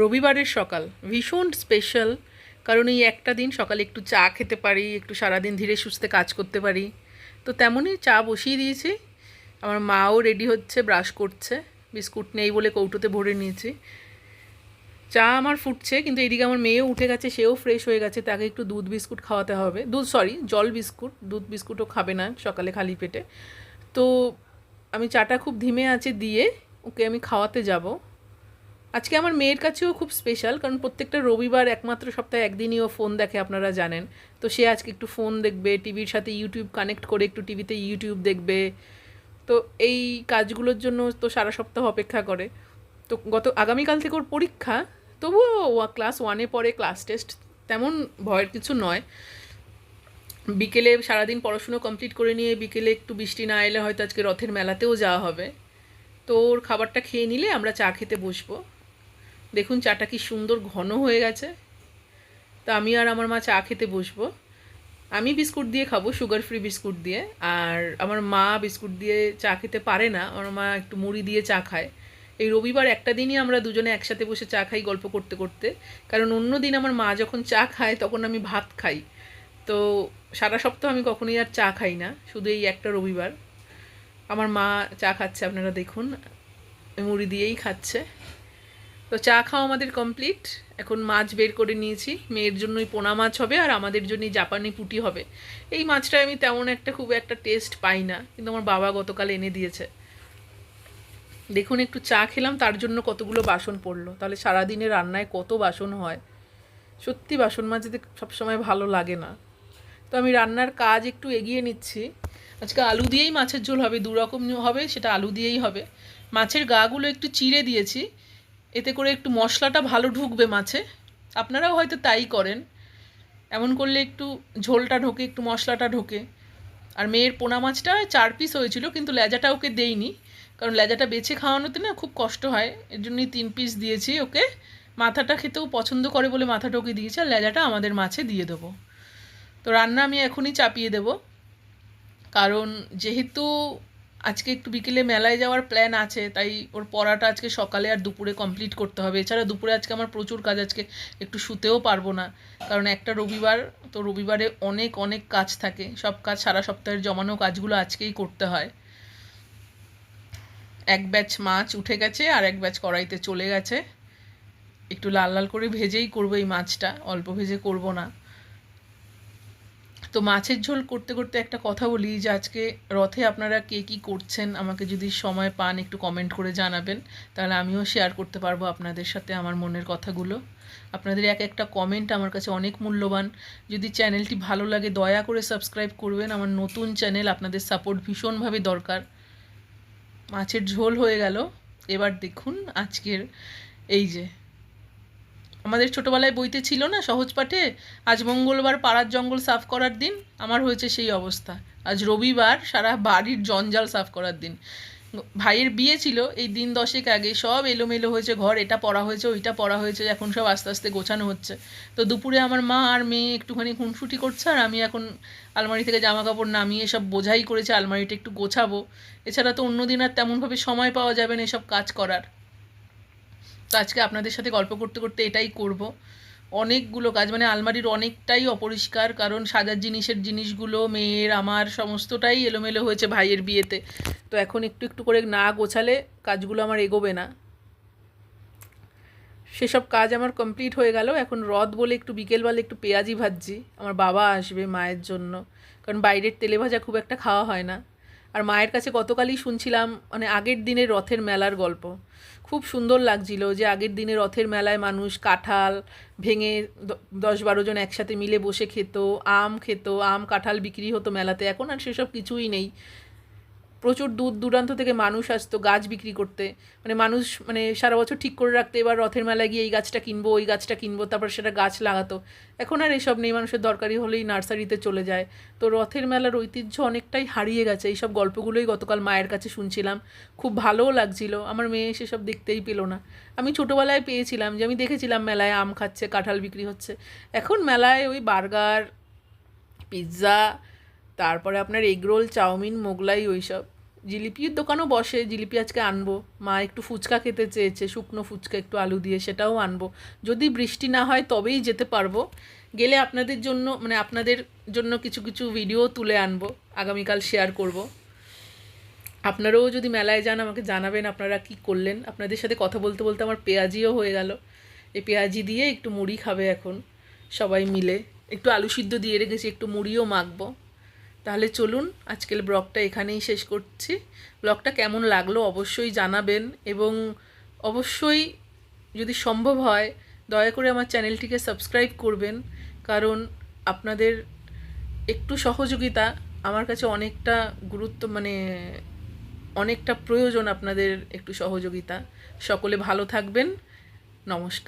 রবিবারের সকাল। ভীষণ স্পেশাল কারণ এই একটা দিন সকালে একটু চা খেতে পারি, একটু সারাদিন ধীরে সুস্থে কাজ করতে পারি। তো তেমনই চা বসিয়ে দিয়েছি। আমার মাও রেডি হচ্ছে ব্রাশ করছে। বিস্কুট নেই বলে কৌটোতে ভরে নিয়েছি। চা আমার ফুটছে, কিন্তু এদিকে আমার মেয়েও উঠে গেছে, সেও ফ্রেশ হয়ে গেছে, তাকে একটু দুধ বিস্কুট খাওয়াতে হবে। দুধ সরি জল বিস্কুট, দুধ বিস্কুটও খাবে না সকালে খালি পেটে। তো আমি চাটা খুব ধিমে আছে দিয়ে ওকে আমি খাওয়াতে যাব। আজকে আমার মেয়ের কাছেও খুব স্পেশাল কারণ প্রত্যেকটা রবিবার একমাত্র সপ্তাহে একদিনই ও ফোন দেখে, আপনারা জানেন। তো সে আজকে একটু ফোন দেখবে টিভির সাথে ইউটিউব কানেক্ট করে একটু টিভিতে ইউটিউব দেখবে। তো এই কাজগুলোর জন্য তো সারা সপ্তাহ অপেক্ষা করে। তো গত, আগামীকাল থেকে ওর পরীক্ষা, তবুও ক্লাস ওয়ানে পড়ে ক্লাস টেস্ট তেমন ভয়ের কিছু নয়। বিকেলে সারাদিন পড়াশুনো কমপ্লিট করে নিয়ে বিকেলে একটু বৃষ্টি না এলে হয়তো আজকে রথের মেলাতেও যাওয়া হবে। তো ওর খাবারটা খেয়ে নিলে আমরা চা খেতে বসবো। দেখুন চাটা কি সুন্দর ঘন হয়ে গেছে। তো আমি আর আমার মা চা খেতে বসবো। আমি বিস্কুট দিয়ে খাব সুগার ফ্রি বিস্কুট দিয়ে। আর আমার মা বিস্কুট দিয়ে চা খেতে পারে না, আমার মা একটু মুড়ি দিয়ে চা খায়। এই রবিবার একটা দিনই আমরা দুজনে একসাথে বসে চা খাই গল্প করতে করতে। কারণ অন্য দিন আমার মা যখন চা খায়, তখন আমি ভাত খাই। তো সারা সপ্তাহ আমি কখনোই আর চা খাই না, শুধু এই একটা রবিবার। আমার মা চা খাচ্ছে, আপনারা দেখুন। মুড়ি দিয়েই খাচ্ছে। তো চা খাওয়া আমাদের কমপ্লিট এখন মাছ বের করে নিয়েছি। মেয়ের জন্যই পোনা মাছ হবে আর আমাদের জন্যই জাপানি পুটি হবে। এই মাছটা আমি তেমন একটা খুব একটা টেস্ট পাই না, কিন্তু আমার বাবা গতকাল এনে দিয়েছে। দেখুন, একটু চা খেলাম, তার জন্য কতগুলো বাসন পড়ল। তাহলে সারাদিনে রান্নায় কত বাসন হয়? সত্যি বাসন মাজতে সবসময় ভালো লাগে না। তো আমি রান্নার কাজ একটু এগিয়ে নিচ্ছি। আজকে আলু দিয়েই মাছের ঝোল হবে দু রকম হবে, সেটা আলু দিয়েই হবে। মাছের গাগুলো একটু চিড়ে দিয়েছি। এতে করে একটু মশলাটা ভালো ঢুকবে মাছে। আপনারাও হয়তো তাই করেন। এমন করলে একটু ঝোলটা ঢোকে, একটু মশলাটা ঢোকে। আর মেয়ের পোনা মাছটা চার পিস হয়েছিল, কিন্তু লেজাটা ওকে দেইনি। কারণ লেজাটা বেছে খাওয়ানোতে না খুব কষ্ট হয়। এর জন্যই তিন পিস দিয়েছি ওকে। মাথাটা খেতেও পছন্দ করে বলে মাথাটা ওকে দিয়েছি, আর লেজাটা আমাদের মাছে দিয়ে দেবো। তো রান্না আমি এখনই চাপিয়ে দেব। কারণ যেহেতু আজকে একটু বিকেলে মেলায় যাওয়ার প্ল্যান আছে, তাই ওর পড়াটা আজকে সকালে আর দুপুরে কমপ্লিট করতে হবে। এছাড়া দুপুরে আজকে আমার প্রচুর কাজ, আজকে একটু শুতেও পারব না। কারণ একটা রবিবার, তো রবিবারে অনেক অনেক কাজ থাকে। সব কাজ সারা সপ্তাহের জমানো কাজগুলো আজকেই করতে হয়। এক ব্যাচ মাছ উঠে গেছে আর এক ব্যাচ কড়াইতে চলে গেছে। একটু লাল লাল করে ভেজেই করব এই মাছটা, অল্প ভেজে করব না। তো মাছের ঝোল করতে করতে একটা কথা বলি যে আজকে রথে আপনারা কে কী করছেন? আমাকে যদি সময় পান, একটু কমেন্ট করে জানাবেন। তাহলে আমিও শেয়ার করতে পারব আপনাদের সাথে আমার মনের কথাগুলো। আপনাদের এক একটা কমেন্ট আমার কাছে অনেক মূল্যবান। যদি চ্যানেলটি ভালো লাগে, দয়া করে সাবস্ক্রাইব করবেন। আমার নতুন চ্যানেল আপনাদের সাপোর্ট ভীষণভাবে দরকার। মাছের ঝোল হয়ে গেল। এবার দেখুন আজকের এই যে আমাদের ছোটোবেলায় বইতে ছিল না সহজ পাঠে, আজ মঙ্গলবার পাড়ার জঙ্গল সাফ করার দিন, আমার হয়েছে সেই অবস্থা। আজ রবিবার সারা বাড়ির জঞ্জাল সাফ করার দিন। ভাইয়ের বিয়ে ছিল, এই দিন দশেক আগে, সব এলোমেলো হয়েছে, ঘর এটা পড়া হয়েছে, ওইটা পড়া হয়েছে, এখন সব আস্তে আস্তে গোছানো হচ্ছে। তো দুপুরে আমার মা আর মেয়ে একটুখানি খুনসুটি করছে, আর আমি এখন আলমারি থেকে জামা কাপড় নামিয়ে সব বোঝাই করেছে, আলমারিটা একটু গোছাবো। এছাড়া তো অন্য দিন আর তেমনভাবে সময় পাওয়া যাবে না এসব কাজ করার। তো আজকে আপনাদের সাথে গল্প করতে করতে এটাই করব। অনেকগুলো কাজ মানে আলমারির অনেকটাই অপরিষ্কার, কারণ সাজার জিনিসের জিনিসগুলো, মেয়ের, আমার, সমস্তটাই এলোমেলো হয়েছে ভাইয়ের বিয়েতে। তো এখন একটু একটু করে না গোছালে কাজগুলো আমার এগোবে না। সেসব কাজ আমার কমপ্লিট হয়ে গেল। এখন রথ বলে একটু বিকেলবেলা একটু পেঁয়াজি ভাজছি। আমার বাবা আসবে মায়ের জন্য। কারণ বাইরের তেলে ভাজা খুব একটা খাওয়া হয় না। আর মায়ের কাছে গতকালই শুনছিলাম মানে আগের দিনের রথের মেলার গল্প। খুব সুন্দর লাগছিল যে আগের দিনে রথের মেলায় মানুষ কাঁঠাল ভেঙে দশ বারো জন একসাথে মিলে বসে খেত, আম খেত, আম কাঁঠাল বিক্রি হতো মেলাতে। এখন আর সেসব কিছুই নেই। প্রচুর দূর দূরান্ত থেকে মানুষ আসতো গাছ বিক্রি করতে। মানে মানুষ মানে সারা বছর ঠিক করে রাখতে এবার রথের মেলায় গিয়ে এই গাছটা কিনবো, ওই গাছটা কিনবো, তারপর সেটা গাছ লাগাতো। এখন আর এসব নেই, মানুষের দরকারি হলেই নার্সারিতে চলে যায়। তো রথের মেলার ঐতিহ্য অনেকটাই হারিয়ে গেছে, এইসব গল্পগুলোই গতকাল মায়ের কাছে শুনছিলাম। খুব ভালোও লাগছিল, আমার মেয়ে সেসব দেখতেই পেল না। আমি ছোটোবেলায় পেয়েছিলাম যে, আমি দেখেছিলাম মেলায় আম খাচ্ছে, কাঁঠাল বিক্রি হচ্ছে। এখন মেলায় ওই বার্গার, পিৎজা, তারপরে আপনার এগরোল, চাউমিন, মোগলাই, ওইসব। জিলিপির দোকানও বসে, জিলিপি আজকে আনব। মা একটু ফুচকা খেতে চেয়েছে, শুকনো ফুচকা একটু আলু দিয়ে সেটাও আনব। যদি বৃষ্টি না হয় তবেই যেতে পারব। গেলে আপনাদের জন্য মানে আপনাদের জন্য কিছু কিছু ভিডিও তুলে আনব, আগামীকাল শেয়ার করব। আপনারাও যদি মেলায় যান, আমাকে জানাবেন আপনারা কি করলেন। আপনাদের সাথে কথা বলতে বলতে আমার পেঁয়াজিও হয়ে গেল। এই পেঁয়াজি দিয়ে একটু মুড়ি খাবে এখন, সবাই মিলে। একটু আলু সিদ্ধ দিয়ে রেখেছি, একটু মুড়িও মাখবো। তাহলে চলুন আজকের ব্লগটা এখানেই শেষ করছি। ব্লগটা কেমন লাগল অবশ্যই জানাবেন এবং অবশ্যই যদি সম্ভব হয়, দয়া করে আমার চ্যানেলটিকে সাবস্ক্রাইব করবেন, কারণ আপনাদের একটু সহযোগিতা আমার কাছে অনেকটা গুরুত্ব মানে অনেকটা প্রয়োজন আপনাদের একটু সহযোগিতা। সকলে ভালো থাকবেন। নমস্কার।